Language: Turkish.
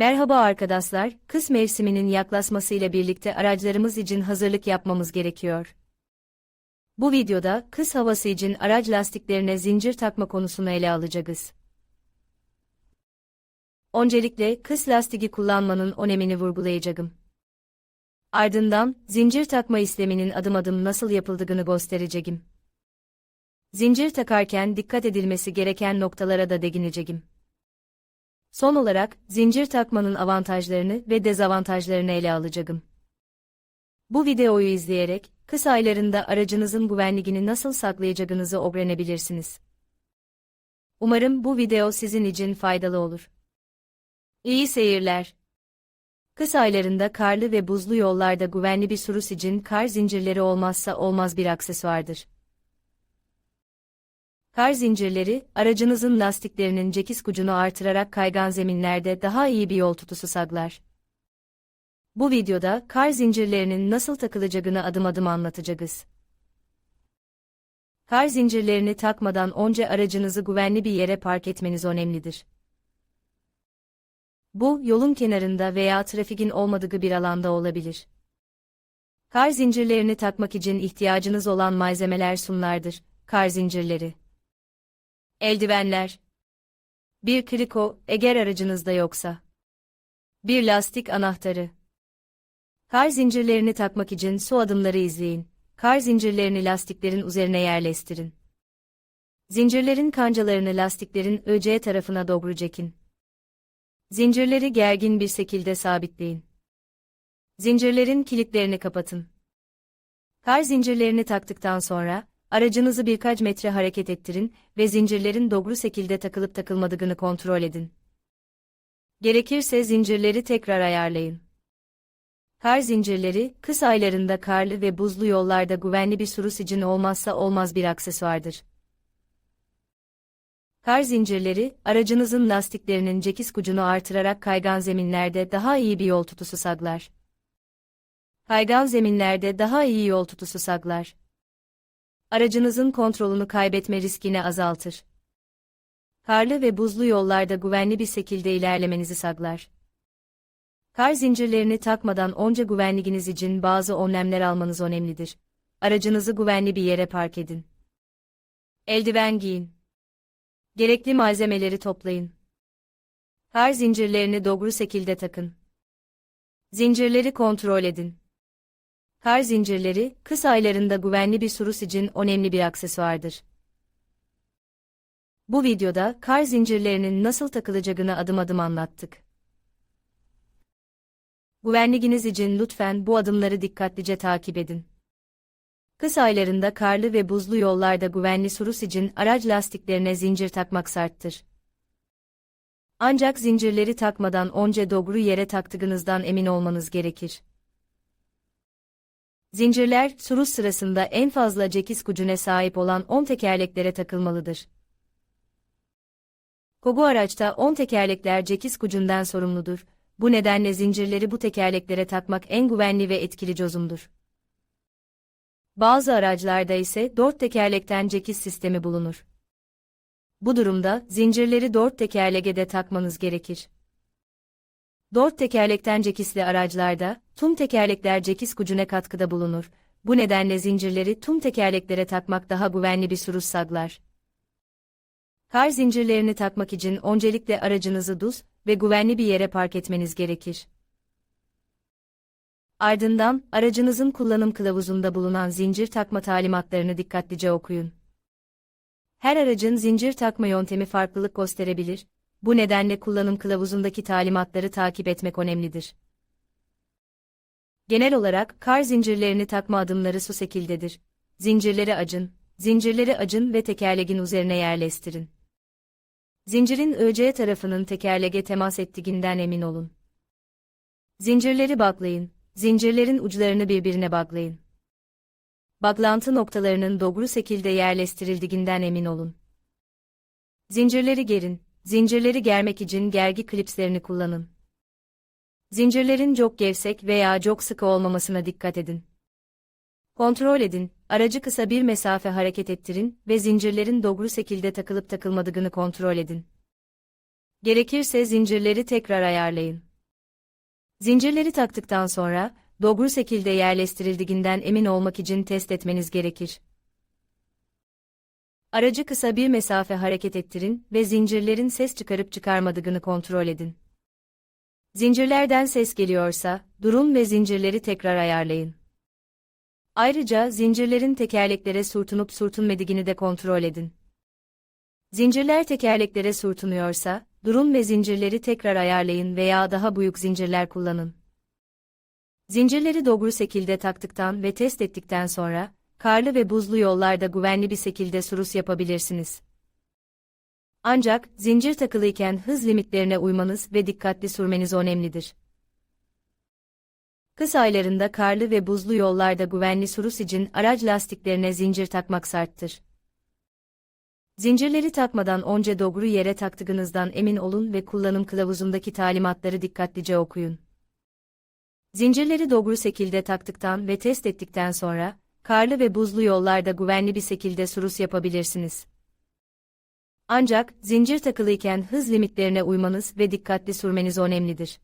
Merhaba arkadaşlar, kış mevsiminin yaklaşmasıyla birlikte araçlarımız için hazırlık yapmamız gerekiyor. Bu videoda kış havası için araç lastiklerine zincir takma konusunu ele alacağız. Öncelikle kış lastiği kullanmanın önemini vurgulayacağım. Ardından zincir takma işleminin adım adım nasıl yapıldığını göstereceğim. Zincir takarken dikkat edilmesi gereken noktalara da değineceğim. Son olarak, zincir takmanın avantajlarını ve dezavantajlarını ele alacağım. Bu videoyu izleyerek, kış aylarında aracınızın güvenliğini nasıl saklayacağınızı öğrenebilirsiniz. Umarım bu video sizin için faydalı olur. İyi seyirler. Kış aylarında karlı ve buzlu yollarda güvenli bir sürüş için kar zincirleri olmazsa olmaz bir aksesuardır. Kar zincirleri, aracınızın lastiklerinin cekiz gücünü artırarak kaygan zeminlerde daha iyi bir yol tutusu sağlar. Bu videoda kar zincirlerinin nasıl takılacağını adım adım anlatacağız. Kar zincirlerini takmadan önce aracınızı güvenli bir yere park etmeniz önemlidir. Bu, yolun kenarında veya trafikin olmadığı bir alanda olabilir. Kar zincirlerini takmak için ihtiyacınız olan malzemeler sunlardır. Kar zincirleri Eldivenler. Bir kriko, eğer aracınızda yoksa. Bir lastik anahtarı. Kar zincirlerini takmak için su adımları izleyin. Kar zincirlerini lastiklerin üzerine yerleştirin. Zincirlerin kancalarını lastiklerin öceğe tarafına doğru çekin. Zincirleri gergin bir şekilde sabitleyin. Zincirlerin kilitlerini kapatın. Kar zincirlerini taktıktan sonra, Aracınızı birkaç metre hareket ettirin ve zincirlerin doğru şekilde takılıp takılmadığını kontrol edin. Gerekirse zincirleri tekrar ayarlayın. Kar zincirleri, kış aylarında karlı ve buzlu yollarda güvenli bir sürüş için olmazsa olmaz bir aksesuardır. Kar zincirleri, aracınızın lastiklerinin cekiz gücünü artırarak kaygan zeminlerde daha iyi bir yol tutusu sağlar. Kaygan zeminlerde daha iyi yol tutusu sağlar aracınızın kontrolünü kaybetme riskini azaltır. Karlı ve buzlu yollarda güvenli bir şekilde ilerlemenizi sağlar. Kar zincirlerini takmadan onca güvenliğiniz için bazı önlemler almanız önemlidir. Aracınızı güvenli bir yere park edin. Eldiven giyin. Gerekli malzemeleri toplayın. Kar zincirlerini doğru şekilde takın. Zincirleri kontrol edin. Kar zincirleri, kış aylarında güvenli bir sürüş için önemli bir aksesuardır. Bu videoda kar zincirlerinin nasıl takılacağını adım adım anlattık. Güvenliğiniz için lütfen bu adımları dikkatlice takip edin. Kış aylarında karlı ve buzlu yollarda güvenli sürüş için araç lastiklerine zincir takmak sarttır. Ancak zincirleri takmadan önce doğru yere taktığınızdan emin olmanız gerekir. Zincirler, sürüş sırasında en fazla cekiz gücüne sahip olan 10 tekerleklere takılmalıdır. Kogu araçta 10 tekerlekler cekiz gücünden sorumludur. Bu nedenle zincirleri bu tekerleklere takmak en güvenli ve etkili çözümdür. Bazı araçlarda ise 4 tekerlekten cekiz sistemi bulunur. Bu durumda zincirleri 4 tekerleğe de takmanız gerekir. Dört tekerlekten cekisli araçlarda, tüm tekerlekler cekis gücüne katkıda bulunur. Bu nedenle zincirleri tüm tekerleklere takmak daha güvenli bir sürüş sağlar. Kar zincirlerini takmak için öncelikle aracınızı düz ve güvenli bir yere park etmeniz gerekir. Ardından, aracınızın kullanım kılavuzunda bulunan zincir takma talimatlarını dikkatlice okuyun. Her aracın zincir takma yöntemi farklılık gösterebilir, bu nedenle kullanım kılavuzundaki talimatları takip etmek önemlidir. Genel olarak kar zincirlerini takma adımları su şekildedir. Zincirleri acın, zincirleri acın ve tekerleğin üzerine yerleştirin. Zincirin öce tarafının tekerleğe temas ettiğinden emin olun. Zincirleri baklayın, zincirlerin uçlarını birbirine baklayın. Baklantı noktalarının doğru şekilde yerleştirildiğinden emin olun. Zincirleri gerin, Zincirleri germek için gergi klipslerini kullanın. Zincirlerin çok gevşek veya çok sıkı olmamasına dikkat edin. Kontrol edin, aracı kısa bir mesafe hareket ettirin ve zincirlerin doğru şekilde takılıp takılmadığını kontrol edin. Gerekirse zincirleri tekrar ayarlayın. Zincirleri taktıktan sonra, doğru şekilde yerleştirildiğinden emin olmak için test etmeniz gerekir. Aracı kısa bir mesafe hareket ettirin ve zincirlerin ses çıkarıp çıkarmadığını kontrol edin. Zincirlerden ses geliyorsa, durun ve zincirleri tekrar ayarlayın. Ayrıca zincirlerin tekerleklere sürtünüp sürtünmediğini de kontrol edin. Zincirler tekerleklere sürtünüyorsa, durun ve zincirleri tekrar ayarlayın veya daha büyük zincirler kullanın. Zincirleri doğru şekilde taktıktan ve test ettikten sonra, karlı ve buzlu yollarda güvenli bir şekilde sürüş yapabilirsiniz. Ancak, zincir takılıyken hız limitlerine uymanız ve dikkatli sürmeniz önemlidir. Kış aylarında karlı ve buzlu yollarda güvenli sürüş için araç lastiklerine zincir takmak şarttır. Zincirleri takmadan önce doğru yere taktığınızdan emin olun ve kullanım kılavuzundaki talimatları dikkatlice okuyun. Zincirleri doğru şekilde taktıktan ve test ettikten sonra, karlı ve buzlu yollarda güvenli bir şekilde sürüş yapabilirsiniz. Ancak, zincir takılıyken hız limitlerine uymanız ve dikkatli sürmeniz önemlidir.